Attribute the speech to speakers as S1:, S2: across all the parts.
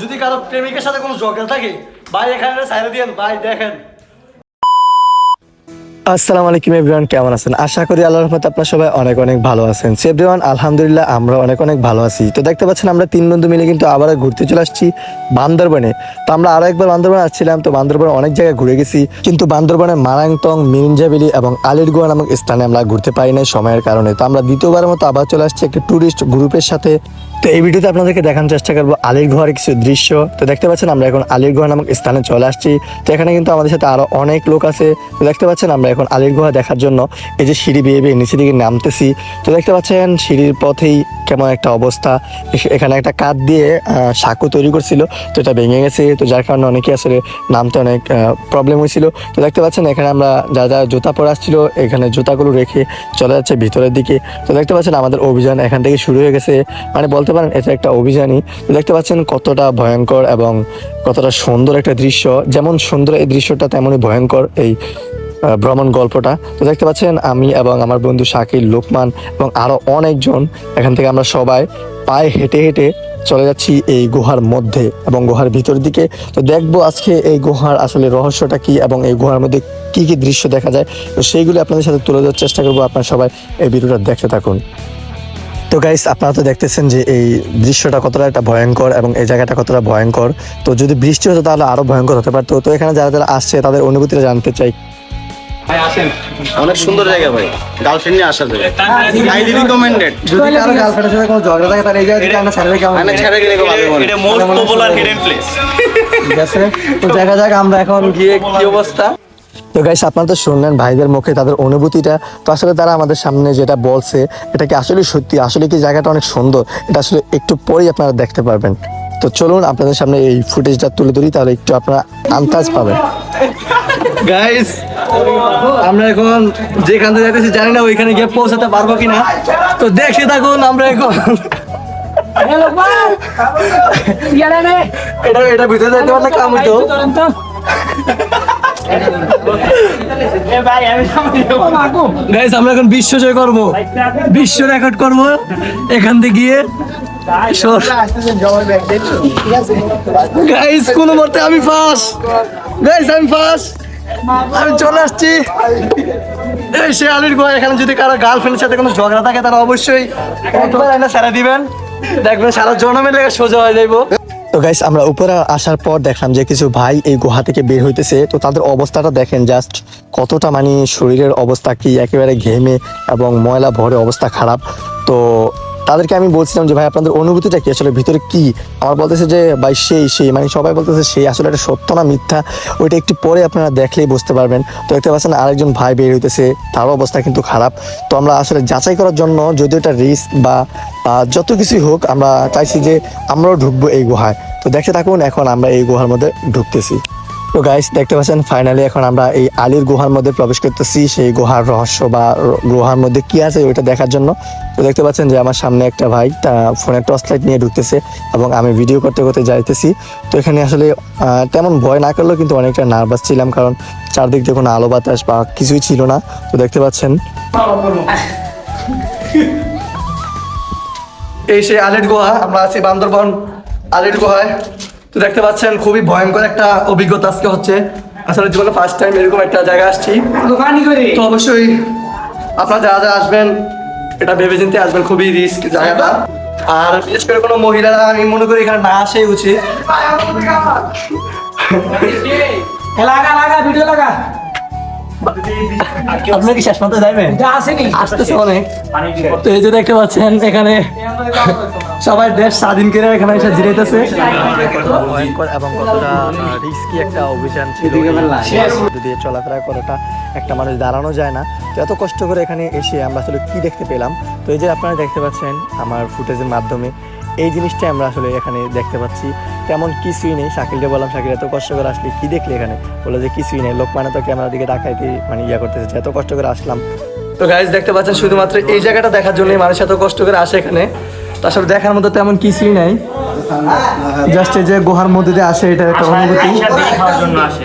S1: যদি কারও প্রেমিকের সাথে কোনো ঝগড়া থাকে ভাই এখানে সাইরে দিয়েন ভাই দেখেন। আসসালামু আলাইকুম এভরিওয়ান, কেমন আছেন? আশা করি আল্লাহর রহমতে আপনারা সবাই অনেক অনেক ভালো আছেন। সো আলহামদুলিল্লাহ আমরা অনেক অনেক ভালো আছি। তো দেখতে পাচ্ছেন, আমরা তিন বন্ধু মিলে কিন্তু আবার ঘুরতে চলে আসছি বান্দরবনে। তো আমরা আরও একবার বান্দরবনে আসছিলাম, তো বান্দরবনে অনেক জায়গায় ঘুরে গেছি। কিন্তু বান্দরবনে মারাংতং মিরিঞ্জাবিলি এবং আলিরগোয়া নামক স্থানে আমরা ঘুরতে পারি নাই সময়ের কারণে। তো আমরা দ্বিতীয়বারের মতো আবার চলে আসছি একটা ট্যুরিস্ট গ্রুপের সাথে। তো এই ভিডিওতে আপনাদেরকে দেখানোর চেষ্টা করব আলির গুহার কিছু দৃশ্য। তো দেখতে পাচ্ছেন, আমরা এখন আলির গুহা নামক স্থানে চলে আসছি। তো এখানে কিন্তু আমাদের সাথে আরও অনেক লোক আছে। তো দেখতে পাচ্ছেন, আমরা এখন আলির গুহা দেখার জন্য এই যে সিঁড়ি বেয়ে বেয়ে নিচের দিকে নামতেছি। তো দেখতে পাচ্ছেন সিঁড়ির পথেই কেমন একটা অবস্থা। এখানে একটা কাঠ দিয়ে সাঁকু তৈরি করছিল। তো এটা ভেঙে গেছে। তো যার কারণে অনেকে আসলে নামতে অনেক প্রবলেম হয়েছিল। তো দেখতে পাচ্ছেন এখানে আমরা যা যা জুতা পরে আসছিল, এখানে জুতাগুলো রেখে চলে যাচ্ছে ভিতরের দিকে। তো দেখতে পাচ্ছেন আমাদের অভিযান এখান থেকে শুরু হয়ে গেছে। মানে বলতে পারেন এটা একটা অভিযানই। তো দেখতে পাচ্ছেন কতটা ভয়ঙ্কর এবং কতটা সুন্দর একটা দৃশ্য। যেমন সুন্দর এই দৃশ্যটা, তেমনই ভয়ঙ্কর এই ভ্রমণ গল্পটা। তো দেখতে পাচ্ছেন, আমি এবং আমার বন্ধু শাকিল, লোকমান এবং আরও অনেকজন। এখান থেকে আমরা সবাই পায়ে হেঁটে হেঁটে চলে যাচ্ছি এই গুহার মধ্যে এবং গুহার ভিতর দিকে। তো দেখব আজকে এই গুহার আসলে রহস্যটা কি এবং এই গুহার মধ্যে কি কি দৃশ্য দেখা যায়। তো সেইগুলো আপনাদের সাথে তুলে ধরার চেষ্টা করব। আপনারা সবাই এই ভিডিওটা দেখতে থাকুন। তো গাইস আপনারা তো দেখতেছেন যে এই দৃশ্যটা কতটা একটা ভয়ঙ্কর এবং এই জায়গাটা কতটা ভয়ঙ্কর। তো যদি বৃষ্টি হতো তাহলে আরও ভয়ঙ্কর হতে পারতো। তো এখানে যারা যারা আসছে তাদের অনুভূতিটা জানতে চাই।
S2: অনেক সুন্দর জায়গা ভাই। গার্লফ্রেন্ড নিয়ে আসা যায় হাইলি রিকমেন্ডেড
S1: যদি কারও গার্লফ্রেন্ডের সাথে কোনো ঝগড়া থাকে তাহলে এই জায়গা থেকে আমরা ছেড়ে কেমন?
S2: মানে ছেড়ে গেলে ভালো মনে
S3: এটা মোস্ট পপুলার হিডেন প্লেস
S1: ঠিক আছে? তো দেখা যাক আমরা এখন গিয়ে কি অবস্থা। তো গাইস আপনারা তো শুনলেন ভাইদের মুখে তাদের অনুভূতিটা। তো আসলে তারা আমাদের সামনে যেটা বলছে এটা কি আসলে সত্যি? আসলে কি জায়গাটা অনেক সুন্দর? এটা আসলে একটু পরেই আপনারা দেখতে পারবেন। তো চলুন আপনাদের সামনে এই ফুটেজটা তুলে ধরি তাহলে একটু আপনারা আন্দাজ পাবেন। গাইস আমরা এখন যেখান থেকে যাইতেছি জানি না ওইখানে গিয়ে পৌঁছাতে পারব কিনা। তো দেখে থাকুন আমরা এখন এটা এটা ভিতরে যাইতে পারলে কাম হইতো গাইস আমরা এখন বিশ্ব জয় করব। বিশ্ব রেকর্ড করব। এখান থেকে গিয়ে গাইস কোন মতে আমি ফার্স্ট গাইস আমি ফার্স্ট আমি চলে আসছি। এই আলির গোয়া এখানে যদি কারও গার্লফ্রেন্ডের সাথে কোনো ঝগড়া থাকে তারা অবশ্যই সারা দিবেন। দেখবেন সারা জনমের লেগে সোজা হয়ে যাইবো। তো গাইস আমরা উপরে আসার পর দেখলাম যে কিছু ভাই এই গুহা থেকে বের হইতেছে। তো তাদের অবস্থাটা দেখেন জাস্ট কতটা মানে শরীরের অবস্থা কি, একেবারে ঘেমে এবং ময়লা ভরে অবস্থা খারাপ। তো তাদেরকে আমি বলছিলাম যে, ভাই, আপনাদের অনুভূতিটা কি? আসলে ভিতরে কি? আমার বলতেছে যে, ভাই, সেই সেই। মানে সবাই বলতেছে, সেই আসলে এটা সত্য না মিথ্যা? ওইটা একটু পরে আপনারা দেখলেই বুঝতে পারবেন। তো দেখতে পাচ্ছেন, আরেকজন ভাই বের হইতেছে, তারও অবস্থা কিন্তু খারাপ। তো আমরা আসলে যাচাই করার জন্য যদি এটা রিস্ক বা যত কিছুই হোক, আমরা চাইছি যে, আমরাও ঢুকবো এই গুহায়। তো দেখতে থাকুন, এখন আমরা এই গুহার মধ্যে ঢুকতেছি। তো গাইস দেখতে পাচ্ছেন ফাইনালি এখন আমরা এই আলীর গুহার মধ্যে প্রবেশ করতেছি। সেই গুহার রহস্য বা গুহার মধ্যে কি আছে ওইটা দেখার জন্য। তো দেখতে পাচ্ছেন যে আমার সামনে একটা ভাই, তা ফোনে টর্চ লাইট নিয়ে ঢুকতেছে এবং আমি ভিডিও করতে করতে যাইতেছি। তো এখানে আসলে তেমন ভয় না করলেও কিন্তু অনেকটা নার্ভাস ছিলাম কারণ চারদিক দিয়ে কোনো আলো বাতাস বা কিছুই ছিল না। তো দেখতে পাচ্ছেন। এই সেই আলেট গুহা, আমরা আছি বান্দরবন আলেট গুহায়। তো দেখতে পাচ্ছেন খুবই ভয়ঙ্কর একটা অভিজ্ঞতা আজকে হচ্ছে। আসলে জীবনে ফার্স্ট টাইম এরকম একটা জায়গায় আসছি। তো অবশ্যই আপনারা যারা যারা আসবেন এটা ভেবে চিন্তে আসবেন খুবই রিস্ক জায়গাটা। আর বিশেষ করে কোনো মহিলারা আমি মনে করি এখানে না আসাই উচিত।
S4: লাগা লাগা ভিডিও লাগা।
S1: আপনারা কি শেষ পর্যন্ত যাবেন
S4: যা আসেনি।
S1: আসতেছে অনেক। তো এই যে দেখতে পাচ্ছেন এখানে সবাই দেশ স্বাধীন করে এখানে এসে জিরাইতেছে। ভয়ঙ্কর এবং কতটা রিস্কি একটা অভিযান ছিল। দিয়ে চলাফেরা করাটা একটা মানুষ দাঁড়ানো যায় না তো এত কষ্ট করে এখানে এসে আমরা আসলে কি দেখতে পেলাম? তো এই যে আপনারা দেখতে পাচ্ছেন আমার ফুটেজের মাধ্যমে এই জিনিসটাই আমরা আসলে এখানে দেখতে পাচ্ছি। তেমন কিছুই নেই। শাকিলকে বললাম শাকিল এত কষ্ট করে আসলে কি দেখলি এখানে? বলে যে কিছুই নেই। লোক মানে তো ক্যামেরার দিকে তাকাইতে মানে ইয়া করতেছে এত কষ্ট করে আসলাম। তো গাইজ দেখতে পাচ্ছেন শুধুমাত্র এই জায়গাটা দেখার জন্যই মানুষ এত কষ্ট করে আসে এখানে। আসলে দেখার মতো তেমন কিছুই নাই। জাস্ট এই যে গুহার মধ্যে দিয়ে আসে এটা একটা অনুভূতি।
S3: খাওয়ার জন্য আসে।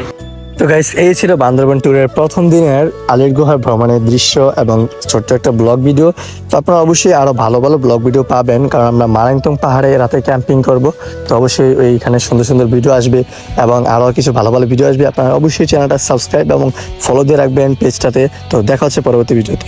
S1: তো গাইস এই ছিল বান্দরবান ট্যুরের প্রথম দিনের আলির গুহার ভ্রমণের দৃশ্য এবং ছোট্ট একটা ব্লগ ভিডিও। তো আপনারা অবশ্যই আরও ভালো ভালো ব্লগ ভিডিও পাবেন কারণ আমরা মারাংতং পাহাড়ে রাতে ক্যাম্পিং করব। তো অবশ্যই এইখানে সুন্দর সুন্দর ভিডিও আসবে এবং আরও কিছু ভালো ভালো ভিডিও আসবে। আপনারা অবশ্যই চ্যানেলটা সাবস্ক্রাইব এবং ফলো দিয়ে রাখবেন পেজটাতে তো দেখা হচ্ছে পরবর্তী ভিডিওতে